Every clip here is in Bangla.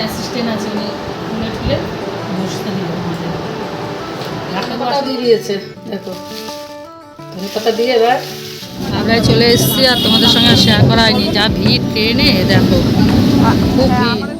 অ্যাসিস্ট্যান্ট আছে উনি। তুলে ঠুলে বসতে দিল আমাদের। পাতা দিয়ে দিয়েছে দেখো। ধনে পাতা দিয়ে এবার আমরা চলে এসেছি আর তোমাদের সঙ্গে শেয়ার করা হয়নি। যা ভিড় ট্রেনে দেখো। খুব ভিড়।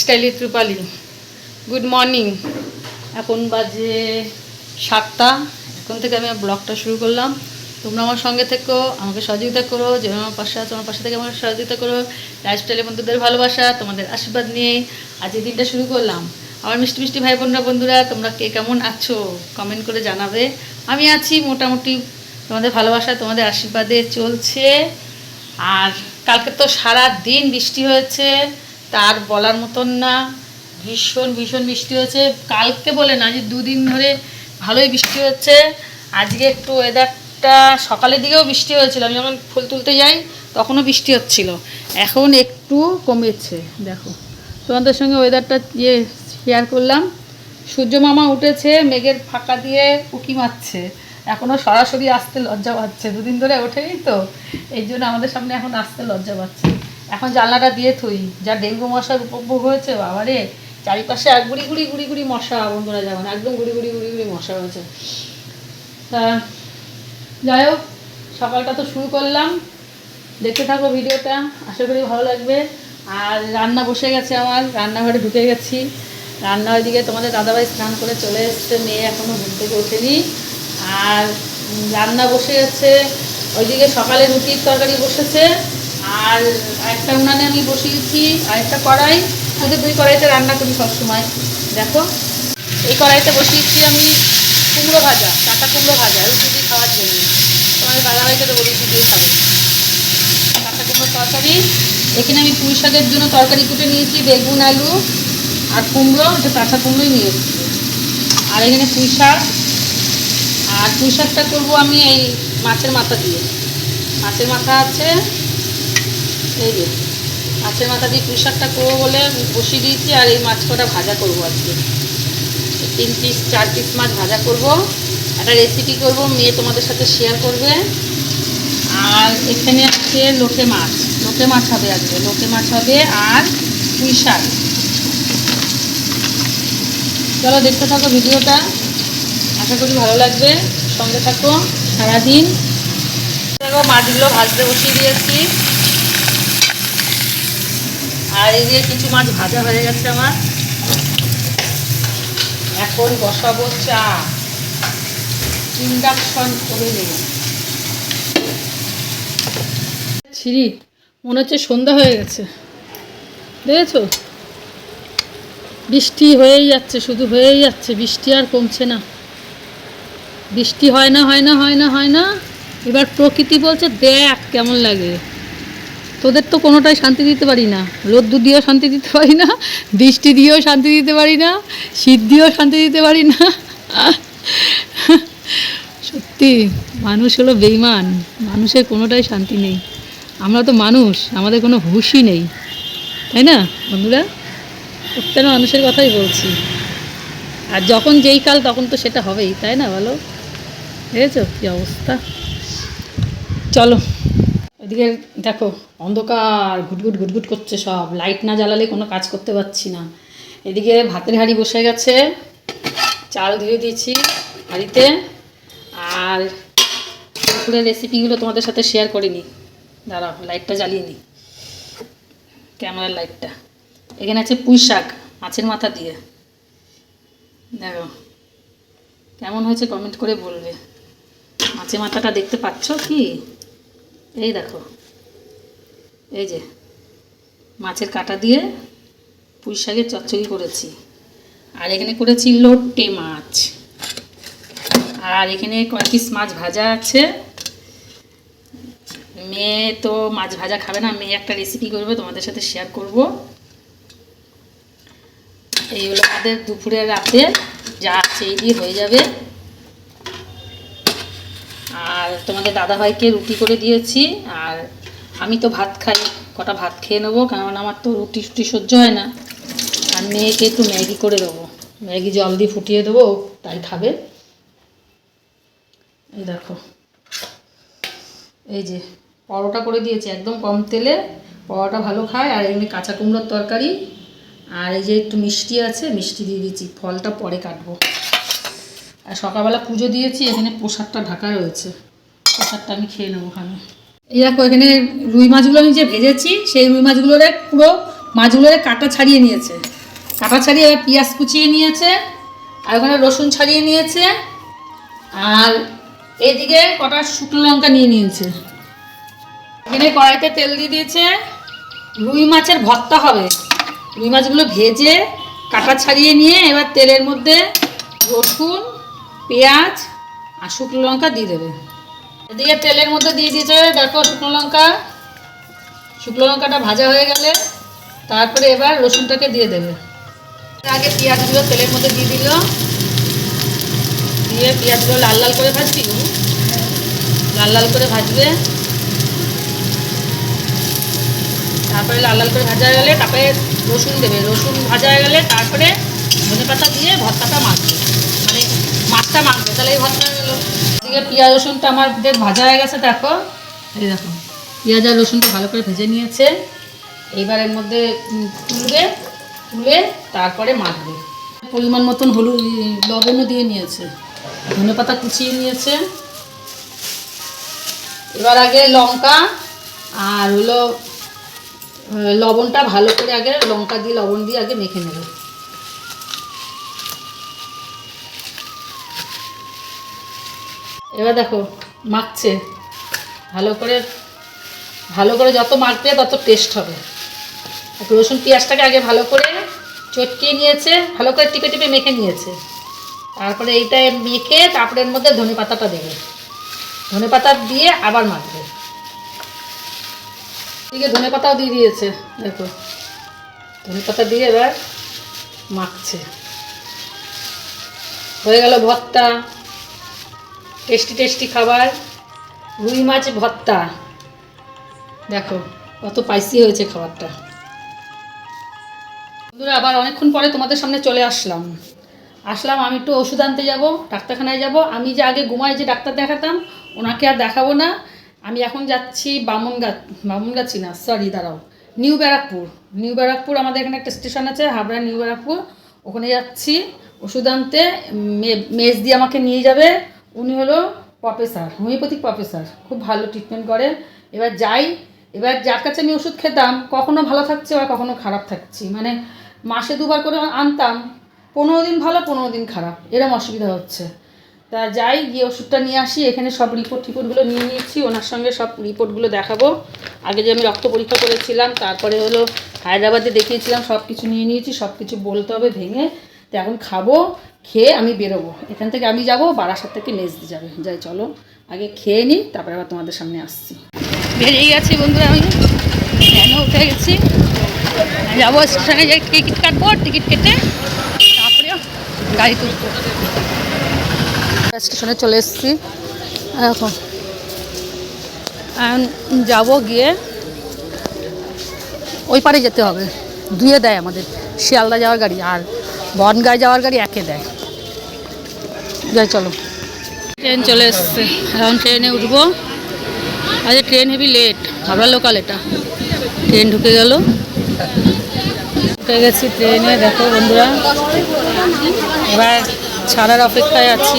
স্টাইলি ত্রিপালি গুড মর্নিং এখন বাজে সাতটা। এখন থেকে আমি ব্লগটা শুরু করলাম। তোমরা আমার সঙ্গে থেকো, আমাকে সহযোগিতা করো যে আমার পাশে আছো, আমার পাশে থেকে আমাকে সহযোগিতা করো। লাইফস্টাইলের বন্ধুদের ভালোবাসা, তোমাদের আশীর্বাদ নিয়ে আজ এই দিনটা শুরু করলাম। আমার মিষ্টি মিষ্টি ভাই বোনরা বন্ধুরা, তোমরা কে কেমন আছো? কমেন্ট করে জানাবে। আমি আছি মোটামুটি তোমাদের ভালোবাসা, তোমাদের আশীর্বাদে চলছে। আর কালকে তো সারা দিন বৃষ্টি হয়েছে। তার বলার মতন না। ভীষণ ভীষণ বৃষ্টি হয়েছে। কালকে বলে না, যে দুদিন ধরে ভালোই বৃষ্টি হচ্ছে। আজকে একটু ওয়েদারটা সকালের দিকেও বৃষ্টি হয়েছিল। আমি যখন ফুল তুলতে যাই, তখনও বৃষ্টি হচ্ছিল। এখন একটু কমেছে, দেখো। তোমাদের সঙ্গে ওয়েদারটা ইয়ে শেয়ার করলাম। সূর্য মামা উঠেছে, মেঘের ফাঁকা দিয়ে উকি মারছে। এখনও সরাসরি আসতে লজ্জা পাচ্ছে। দুদিন ধরে ওঠেনি তো। এই জন্য আমাদের সামনে এখন আসতে লজ্জা পাচ্ছে। এখন জানলাটা দিয়ে থই। যা ডেঙ্গু মশার উপভোগ হয়েছে, বাবারে। চারিপাশে এক গুড়ি গুড়ি গুড়ি গুড়ি মশা, বন্ধুরা, যেমন একদম গুড়ি গুড়ি গুড়ি গুড়ি মশা হয়েছে। তা, যাই হোক, সকালটা তো শুরু করলাম। দেখতে থাকো ভিডিওটা, আশা করি ভালো লাগবে। আর রান্না বসে গেছে আমার, রান্নাঘরে ঢুকে গেছি। রান্না ওইদিকে তোমাদের দাদাভাই স্নান করে চলে এসছে, মেয়ে এখনও ঘুম থেকে ওঠেনি। আর রান্না বসে গেছে, ওইদিকে সকালে রুটির তরকারি বসেছে। আর একটা উনানে আমি বসিয়েছি আর একটা কড়াই। ওদের দুই কড়াইতে রান্না করি সবসময়। দেখো, এই কড়াইতে বসিয়েছি আমি কুমড়ো ভাজা, কাঁচা কুমড়ো ভাজা। রুটি দিয়ে খাওয়ার জন্য। তোমাদের দাদাভাইকে দেবো রুটি দিয়ে খাবে। কাঁচা কুমড়ো তরকারি। এখানে আমি পুঁই শাকের জন্য তরকারি কুটে নিয়েছি, বেগুন, আলু আর কুমড়ো। এটা কাঁচা কুমড়োই নিয়ে এসেছি আর এখানে পুঁই শাক। আর পুঁই শাকটা করব আমি এই মাছের মাথা দিয়ে। মাছের মাথা আছে এই মাছের মাথা দিয়ে পুঁই শাকটা করব বলে বসিয়ে দিয়েছি আর এই মাছ কটা ভাজা করব আজকে। তিন পিস চার পিস মাছ ভাজা করব। একটা রেসিপি করব, মেয়ে তোমাদের সাথে শেয়ার করবে। আর এখানে আছে লোটে মাছ। লোটে মাছ হবে আজকে। লোটে মাছ হবে আর পুঁই শাক চলো দেখতে থাকো ভিডিওটা। আশা করি ভালো লাগবে। সঙ্গে থাকো সারাদিন। দেখো মাছগুলো ভাজতে বসিয়ে দিয়েছি। আর এই যে কিছু মাছ ভাজা হয়ে গেছে আমার। এখন বসাবো চা। ইন্ডাকশন নেব। ছিরি, মনে হচ্ছে সন্ধ্যা হয়ে গেছে। দেখেছ? বৃষ্টি হয়েই যাচ্ছে, শুধু হয়েই যাচ্ছে, বৃষ্টি আর কমছে না। বৃষ্টি হয় না হয় না হয় না হয় না। এবার প্রকৃতি বলছে, দেখ কেমন লাগে। তোদের তো কোনোটাই শান্তি দিতে পারি না। রোদ্দুর দিয়েও শান্তি দিতে পারি না, বৃষ্টি দিয়েও শান্তি দিতে পারি না, শীত দিয়েও শান্তি দিতে পারি না। সত্যি, মানুষ হলো বেইমান মানুষের কোনোটাই শান্তি নেই। আমরা তো মানুষ, আমাদের কোনো হুশই নেই। তাই না, বন্ধুরা? প্রত্যেকটা মানুষের কথাই বলছি। আর যখন যেই কাল, তখন তো সেটা হবেই, তাই না বলো? বুঝেছ কী অবস্থা? চলো। এদিকে দেখো অন্ধকার, ঘুটঘুট ঘুটঘুট করছে সব। লাইট না জ্বালালে কোনো কাজ করতে পারছি না। এদিকে ভাতের হাঁড়ি বসে গেছে। চাল ধুয়ে দিয়েছি হাঁড়িতে। আর দুপুরের রেসিপিগুলো তোমাদের সাথে শেয়ার করিনি দাঁড়াও লাইটটা জ্বালিয়ে নিই। ক্যামেরার লাইটটা এখানে আছে পুঁই শাক, মাছের মাথা দিয়ে। দেখো, কেমন হয়েছে কমেন্ট করে বলবে। মাছের মাথাটা দেখতে পাচ্ছ কি? এই দেখো। এই যে, মাছের কাটা দিয়ে পুঁই শাকের চচ্চড়ি করেছি। আর এখানে করেছি লোটে মাছ। আর এখানে কয়েক পিস মাছ ভাজা আছে। মেয়ে তো মাছ ভাজা খাবে না, মেয়ে একটা রেসিপি করবে, তোমাদের সাথে শেয়ার করব। এই হলো আমাদের দুপুরে রাতে, যা আছে এই দিয়ে হয়ে যাবে। আর তোমাদের দাদাভাইকে রুটি করে দিয়েছি, আর আমি তো ভাত খাই, কটা ভাত খেয়ে নেব কারণ আমার তো রুটি টুটি সহ্য হয় না। আর মেয়েকে একটু ম্যাগি করে দেবো। ম্যাগি জল দিয়ে ফুটিয়ে দেবো তাই খাবে। এই দেখো। এই যে, পরোটা করে দিয়েছি একদম কম তেলে, পরোটা ভালো খায়, আর এমনি কাঁচা কুমড়োর তরকারি, আর এই যে একটু মিষ্টি আছে, মিষ্টি দিয়ে দিয়েছি, ফলটা পরে কাটবো। আর সকালবেলা পুজো দিয়েছি, এখানে প্রসাদটা ঢাকা রয়েছে। প্রসাদটা আমি খেয়ে নেব ওখানে। এই দেখো, এখানে রুই মাছগুলো আমি যে ভেজেছি, সেই রুই মাছগুলোরে পুরো মাছগুলোরে কাটা ছাড়িয়ে নিয়েছে। কাটা ছাড়িয়ে পেঁয়াজ কুচিয়ে নিয়েছে, আর ওখানে রসুন ছাড়িয়ে নিয়েছে, আর এদিকে কটা শুকনো লঙ্কা নিয়ে নিয়েছে। এখানে কড়াইতে তেল দিয়ে দিয়েছে, রুই মাছের ভর্তা হবে। রুই মাছগুলো ভেজে কাটা ছাড়িয়ে নিয়ে এবার তেলের মধ্যে রসুন, পেঁয়াজ, আর শুকনো লঙ্কা দিয়ে দেবে। এদিকে তেলের মধ্যে দিয়ে দিয়েছে, দেখো শুকনো লঙ্কা। শুকনো লঙ্কাটা ভাজা হয়ে গেলে তারপরে এবার রসুনটাকে দিয়ে দেবে। আগে পেঁয়াজগুলো তেলের মধ্যে দিয়ে দিল। দিয়ে পেঁয়াজগুলো লাল লাল করে ভাজবি? লাল লাল করে ভাজবে। তারপরে লাল লাল করে ভাজা হয়ে গেলে তারপরে রসুন দেবে। রসুন ভাজা হয়ে গেলে তারপরে ধনে পাতা দিয়ে ভর্তাটা মাখবে। মানে মাছটা মাখবে, তাহলে এই ভর্তা হয়ে গেলো। এদিকে পেঁয়াজ রসুনটা আমার বেশ ভাজা হয়ে গেছে, দেখো। এই দেখো, পেঁয়াজ আর রসুনটা ভালো করে ভেজে নিয়েছে। এইবার এর মধ্যে তুলবে, তুলে তারপরে মাখবে। পরিমাণ মতন হলুদ লবণও দিয়ে নিয়েছে। ধনে পাতা কুচিয়ে নিয়েছে। এবার আগে লঙ্কা আর হলো লবণটা ভালো করে আগে লঙ্কা দিয়ে, লবণ দিয়ে আগে মেখে নেবে। এবার দেখো, মাখছে। ভালো করে ভালো করে যত মাখবে তত টেস্ট হবে। রসুন পেঁয়াজটাকে আগে ভালো করে চটকিয়ে নিয়েছে, ভালো করে টিপে টিপে মেখে নিয়েছে। তারপরে এইটা মেখে তারপরে এর মধ্যে ধনে পাতাটা দেবে। ধনে পাতা দিয়ে আবার মাখবে। এদিকে ধনে পাতাও দিয়ে দিয়েছে, দেখো। ধনে পাতা দিয়ে এবার মাখছে। হয়ে গেল ভর্তা। টেস্টি টেস্টি খাবার। রুই মাছ ভর্তা। দেখো, কত পাইসি হয়েছে খাবারটা। বন্ধুরা, আবার অনেকক্ষণ পরে তোমাদের সামনে চলে আসলাম। আসলাম, আমি একটু ওষুধ আনতে যাব, ডাক্তারখানায় যাব। আমি যে আগে ঘুমাই যে ডাক্তার দেখাতাম, ওনাকে আর দেখাবো না। আমি এখন যাচ্ছি বামনগাছ বামনগাছি না সরি দাঁড়াও। নিউ ব্যারাকপুর। নিউ ব্যারাকপুর, আমাদের এখানে একটা স্টেশন আছে, হাবড়া নিউ ব্যারাকপুর। ওখানে যাচ্ছি, ওষুধ আনতে। মেজ দিয়ে আমাকে নিয়ে যাবে। উনি হলো প্রফেসর হোমিওপ্যাথিক প্রফেসর খুব ভালো ট্রিটমেন্ট করেন। এবার যাই, এবার যার কাছে আমি ওষুধ খেতাম, কখনো ভালো থাকছে আবার কখনো খারাপ থাকছি। মানে মাসে দুবার করে আনতাম, পনেরো দিন ভালো, পনেরো দিন খারাপ, এরম অসুবিধা হচ্ছে। তা যাই, গিয়ে ওষুধটা নিয়ে আসি, এখানে সব রিপোর্ট টিপোর্টগুলো নিয়ে নিয়েছি, ওনার সঙ্গে সব রিপোর্টগুলো দেখাবো। আগে যে আমি রক্ত পরীক্ষা করেছিলাম, তারপরে হলো হায়দ্রাবাদে দেখিয়েছিলাম সব কিছু নিয়ে নিয়েছি সব কিছু বলতে হবে, ভেঙে তো এখন খাব, খেয়ে আমি বেরোবো। এখান থেকে আমি যাব, বারাসাত থেকে মেজদি যাবে। যাই, চলো। আগে খেয়ে নিই তারপরে আবার তোমাদের সামনে আসছি। বেরিয়ে গেছি বন্ধুরা আমি। কেন উঠে গেছি? যাব স্টেশনে যাই টিকিট কাটবো, টিকিট কেটে তারপরে গাড়ি তুলবো। স্টেশনে চলে এসেছি। এখন। যাব গিয়ে ওই পারে যেতে হবে। দুয়ে দেয় আমাদের। শিয়ালদা যাওয়ার গাড়ি। আর বনগায় যাওয়ার গাড়ি একে দেয়। যাই চলো। ট্রেন চলে এসছে। এখন ট্রেনে উঠবো। আজ train heavy late Habra local এটা। ট্রেন ঢুকে গেল। ঢুকে গেছি ট্রেনে দেখো বন্ধুরা। এবার ছাড়ার অপেক্ষায় আছি।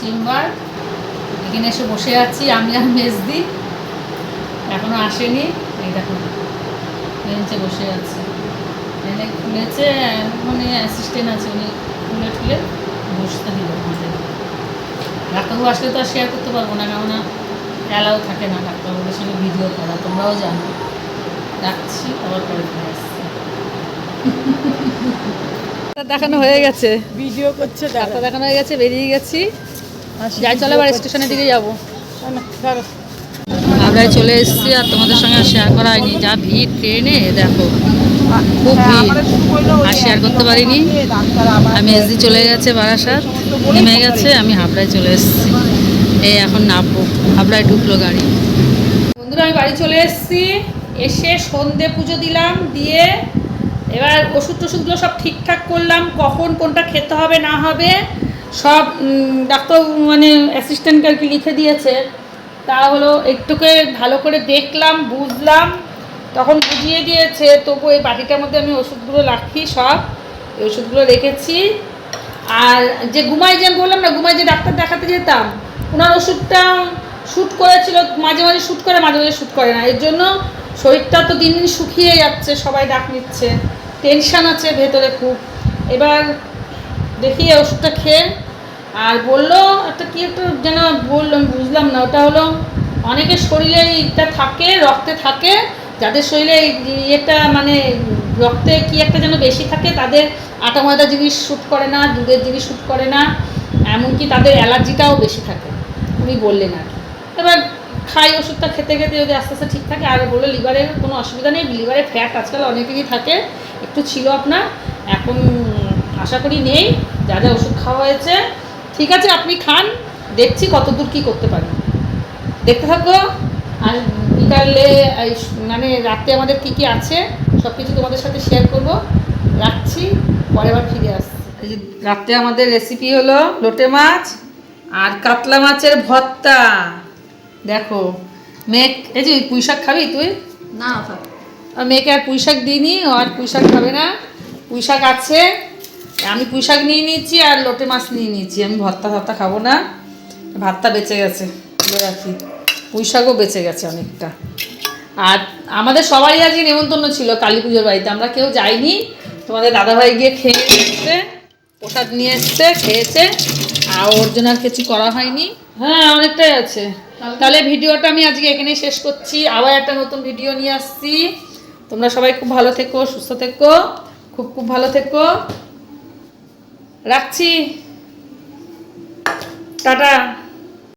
চেম্বার এখানে এসে বসে আছি আমি আর মেজদি। এখনও আসেনি। এই দেখো বেঞ্চে বসে আছে। এনে খুলেছে মানে অ্যাসিস্ট্যান্ট আছে উনি খুলে খুলে বসতে দিল আমাদের। ডাক্তারবাবু আসলে তো আর শেয়ার করতে পারব না কেননা অ্যালাউ থাকে না ডাক্তারবাবুদের সঙ্গে ভিডিও করা তোমরাও জানো। রাখছি আবার পরে ফিরে আসছি। দেখানো হয়ে গেছে। ভিডিও করছে ডাক্তার দেখানো হয়ে গেছে বেরিয়ে গেছি। যাই, চলে এবার স্টেশনের দিকে যাব। হাবড়ায় চলে এসেছি আর তোমাদের সঙ্গে শেয়ার করা হয়নি। যা ভিড় ট্রেনে, দেখো, খুব আর শেয়ার করতে পারিনি। আমি এসডি চলে গেছে বারাসাত, নেমে গেছে, আমি হাবড়ায় চলে এসেছি। এই এখন নামবো। হাবড়ায় ঢুকলো গাড়ি। বন্ধুরা, আমি বাড়ি চলে এসেছি। এসে সন্ধে পুজো দিলাম, দিয়ে এবার ওষুধ টষুধগুলো সব ঠিকঠাক করলাম, কখন কোনটা খেতে হবে, না হবে। সব ডাক্তার মানে অ্যাসিস্ট্যান্টকে আর কি লিখে দিয়েছে। তা হলো একটুকে ভালো করে দেখলাম, বুঝলাম, তখন বুঝিয়ে দিয়েছে, তবু এই বাটিটার মধ্যে আমি ওষুধগুলো রাখি সব, এই ওষুধগুলো রেখেছি। আর যে ঘুমাই যে বললাম না ঘুমাই যে ডাক্তার দেখাতে যেতাম ওনার ওষুধটা শ্যুট করেছিল, মাঝে মাঝে শ্যুট করে, মাঝে মাঝে শ্যুট করে না। এর জন্য শরীরটা তো দিন দিন শুকিয়ে যাচ্ছে, সবাই ডাক নিচ্ছে। টেনশান আছে ভেতরে খুব। এবার দেখি ওষুধটা খেয়ে। আর বলল, একটা কী একটা যেন বলল, আমি বুঝলাম না, ওটা হলো অনেকের শরীরে এটা থাকে, রক্তে থাকে, যাদের শরীরে ইয়েটা মানে রক্তে কি একটা যেন বেশি থাকে, তাদের আটা ময়দা জিনিস শ্যুট করে না, দুধের জিনিস শ্যুট করে না, এমনকি তাদের অ্যালার্জিটাও বেশি থাকে। উনি বললেন আর এবার খাই ওষুধটা খেতে খেতে যদি আস্তে আস্তে ঠিক থাকে, আর বলল লিভারের কোনো অসুবিধা নেই, লিভারে ফ্যাট আজকাল অনেকেরই থাকে, একটু ছিল আপনার, এখন আশা করি নেই যা যা ওষুধ খাওয়া হয়েছে। ঠিক আছে আপনি খান দেখছি কতদূর কী করতে পারি। দেখতে থাকো। আর বিকালে মানে রাতে আমাদের কী কী আছে সব কিছু তোমাদের সাথে শেয়ার করব। রাখছি পরে আবার ফিরে আসছি। এই যে রাতে আমাদের রেসিপি হলো লোটে মাছ আর কাতলা মাছের ভর্তা। দেখো মেঘ এই যে পুঁই শাক খাবি তুই? না মেয়েকে আর পুঁই শাক দিইনি ও আর পুঁই শাক খাবে না। পুঁই শাক আছে আমি পুঁই শাক নিয়ে নিয়েছি আর লোটে মাছ নিয়ে নিয়েছি। আমি ভর্তা ভর্তা খাব না। ভাতটা বেঁচে গেছে। রাখি। পুঁই শাকও বেঁচে গেছে অনেকটা। আর আমাদের সবারই আজকে নেমন্তন্ন ছিল কালী পুজোর বাড়িতে। আমরা কেউ যাইনি। তোমাদের দাদাভাই গিয়ে খেয়ে এসছে, প্রসাদ নিয়ে এসছে, খেয়েছে। আর ওর জন্য আর কিছু করা হয়নি। হ্যাঁ অনেকটাই আছে। তাহলে ভিডিওটা আমি আজকে এখানেই শেষ করছি। আবার একটা নতুন ভিডিও নিয়ে আসছি। তোমরা সবাই খুব ভালো থেকো, সুস্থ থেকো, খুব খুব ভালো থেকো। রাখছি। টাটা।